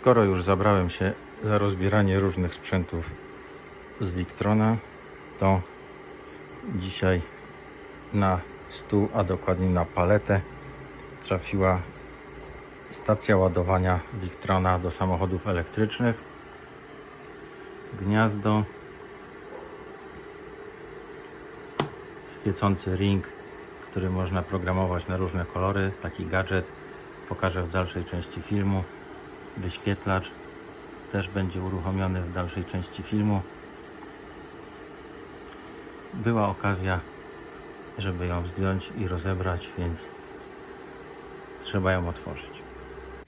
Skoro już zabrałem się za rozbieranie różnych sprzętów z Victrona, to dzisiaj na stół, a dokładnie na paletę trafiła stacja ładowania Victrona do samochodów elektrycznych. Gniazdo, świecący ring, który można programować na różne kolory. Taki gadżet pokażę w dalszej części filmu. Wyświetlacz też będzie uruchomiony w dalszej części filmu. Była okazja, żeby ją zdjąć i rozebrać, więc trzeba ją otworzyć.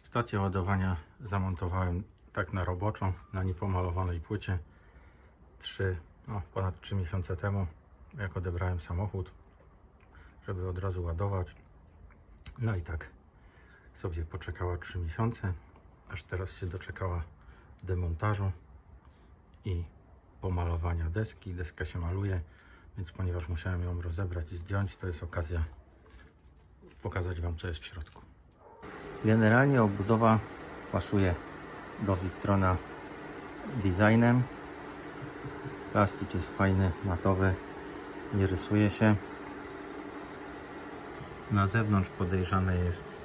Stację ładowania zamontowałem tak na roboczo, na niepomalowanej płycie. 3, no, ponad 3 miesiące temu, jak odebrałem samochód, żeby od razu ładować. No i tak sobie poczekała 3 miesiące, aż teraz się doczekała demontażu i pomalowania deski. Deska się maluje, więc ponieważ musiałem ją rozebrać i zdjąć, to jest okazja pokazać Wam, co jest w środku. Generalnie obudowa pasuje do Victrona designem. Plastik jest fajny, matowy, nie rysuje się. Na zewnątrz podejrzane jest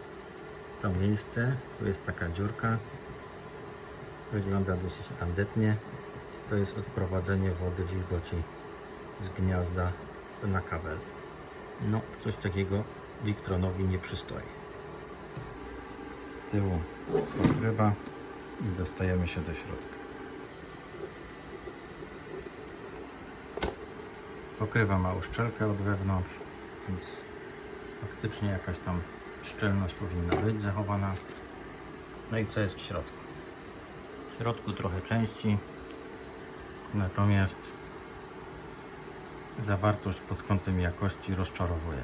to miejsce. Tu jest taka dziurka. Wygląda dosyć tandetnie. To jest odprowadzenie wody wilgoci z gniazda na kabel. No, coś takiego Victronowi nie przystoi. Z tyłu pokrywa i dostajemy się do środka. Pokrywa ma uszczelkę od wewnątrz, więc faktycznie jakaś tam szczelność powinna być zachowana. No i co jest w środku? W środku trochę części, natomiast zawartość pod kątem jakości rozczarowuje.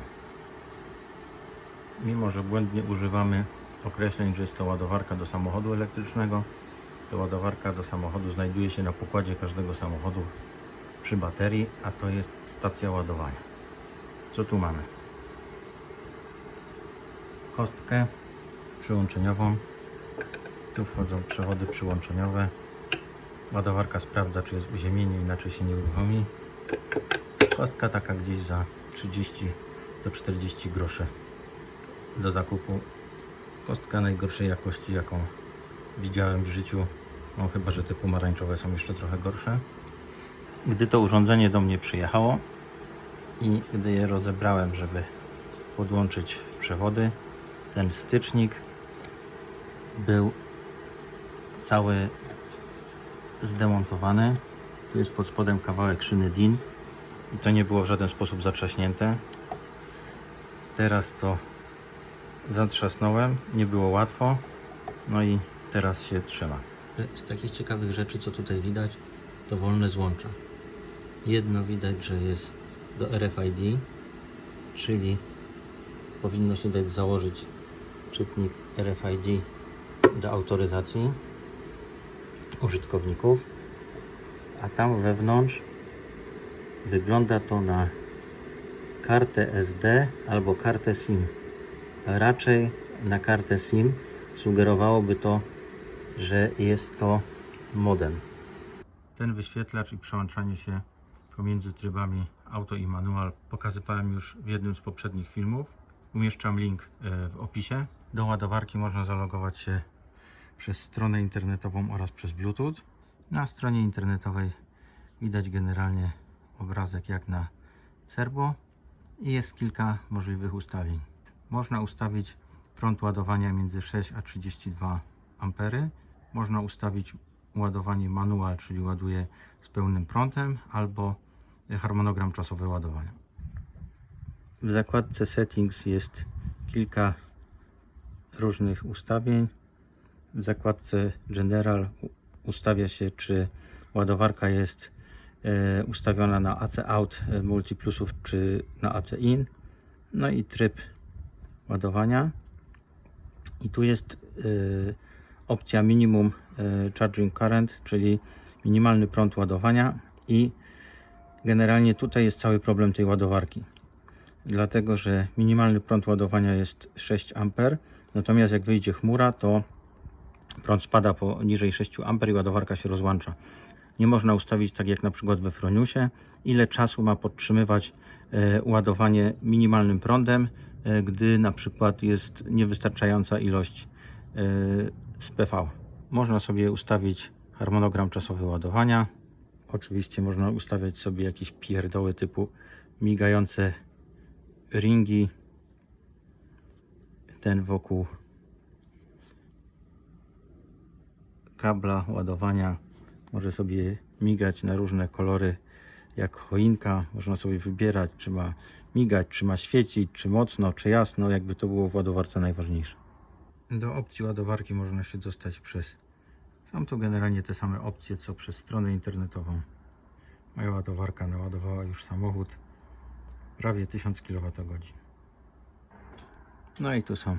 Mimo, że błędnie używamy określeń, że jest to ładowarka do samochodu elektrycznego, to ładowarka do samochodu znajduje się na pokładzie każdego samochodu przy baterii, a to jest stacja ładowania. Co tu mamy? Kostkę przyłączeniową. Tu wchodzą przewody przyłączeniowe. Ładowarka sprawdza, czy jest uziemienie, inaczej się nie uruchomi. Kostka taka gdzieś za 30 do 40 groszy do zakupu. Kostka najgorszej jakości, jaką widziałem w życiu. No chyba, że te pomarańczowe są jeszcze trochę gorsze. Gdy to urządzenie do mnie przyjechało i gdy je rozebrałem, żeby podłączyć przewody, ten stycznik był cały zdemontowany. Tu jest pod spodem kawałek szyny DIN i to nie było w żaden sposób zatrzaśnięte. Teraz to zatrzasnąłem, nie było łatwo, no i teraz się trzyma. Z takich ciekawych rzeczy, co tutaj widać, to wolne złącza. Jedno widać, że jest do RFID, czyli powinno się dać założyć czytnik RFID do autoryzacji użytkowników, a tam wewnątrz wygląda to na kartę SD albo kartę SIM. Raczej na kartę SIM sugerowałoby to, że jest to modem. Ten wyświetlacz i przełączanie się pomiędzy trybami auto i manual pokazywałem już w jednym z poprzednich filmów. Umieszczam link e, w opisie. Do ładowarki można zalogować się przez stronę internetową oraz przez Bluetooth. Na stronie internetowej widać generalnie obrazek jak na serbo i jest kilka możliwych ustawień. Można ustawić prąd ładowania między 6 a 32 ampery. Można ustawić ładowanie manual, czyli ładuje z pełnym prądem, albo harmonogram czasowy ładowania. W zakładce settings jest kilka różnych ustawień. W zakładce general ustawia się, czy ładowarka jest e, ustawiona na AC out e, multiplusów, czy na AC in. No i tryb ładowania. I tu jest y, opcja minimum charging current, czyli minimalny prąd ładowania i generalnie tutaj jest cały problem tej ładowarki. Dlatego, że minimalny prąd ładowania jest 6 A, natomiast jak wyjdzie chmura, to prąd spada poniżej 6 A i ładowarka się rozłącza. Nie można ustawić tak jak na przykład we Froniusie, ile czasu ma podtrzymywać e, ładowanie minimalnym prądem, e, gdy na przykład jest niewystarczająca ilość e, z PV. Można sobie ustawić harmonogram czasowy ładowania. Oczywiście można ustawiać sobie jakieś pierdoły typu migające ringi, ten wokół kabla ładowania może sobie migać na różne kolory jak choinka. Można sobie wybierać, czy ma migać, czy ma świecić, czy mocno, czy jasno, jakby to było w ładowarce najważniejsze. Do opcji ładowarki można się dostać przez. Są to generalnie te same opcje co przez stronę internetową. Moja ładowarka naładowała już samochód prawie 1000 kWh. No i tu są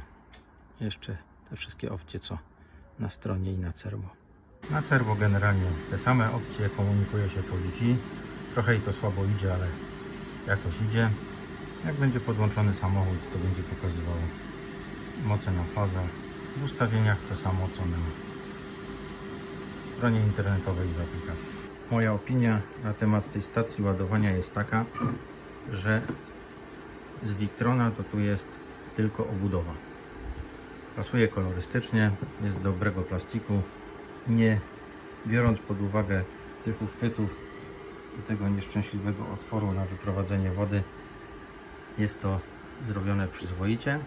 jeszcze te wszystkie opcje co na stronie i na Cerbo. Na Cerbo generalnie te same opcje, komunikuje się po Wi-Fi. Trochę i to słabo idzie, ale jakoś idzie. Jak będzie podłączony samochód, to będzie pokazywało moce na fazę. W ustawieniach to samo co na stronie internetowej i w aplikacji. Moja opinia na temat tej stacji ładowania jest taka, że z Victrona to tu jest tylko obudowa. Pasuje kolorystycznie, jest dobrego plastiku. Nie biorąc pod uwagę tych uchwytów i tego nieszczęśliwego otworu na wyprowadzenie wody, jest to zrobione przyzwoicie.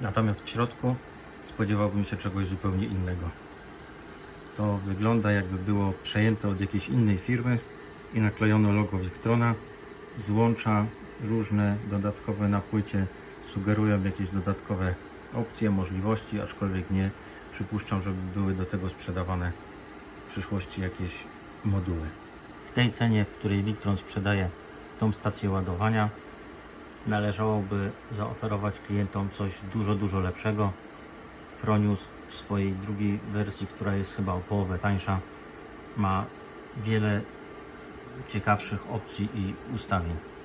Natomiast w środku spodziewałbym się czegoś zupełnie innego. To wygląda jakby było przejęte od jakiejś innej firmy i naklejono logo Victrona. Złącza różne dodatkowe na płycie sugerują jakieś dodatkowe opcje, możliwości, aczkolwiek nie przypuszczam, żeby były do tego sprzedawane w przyszłości jakieś moduły. W tej cenie, w której Victron sprzedaje tą stację ładowania, należałoby zaoferować klientom coś dużo, dużo lepszego. Fronius w swojej drugiej wersji, która jest chyba o połowę tańsza, ma wiele ciekawszych opcji i ustawień.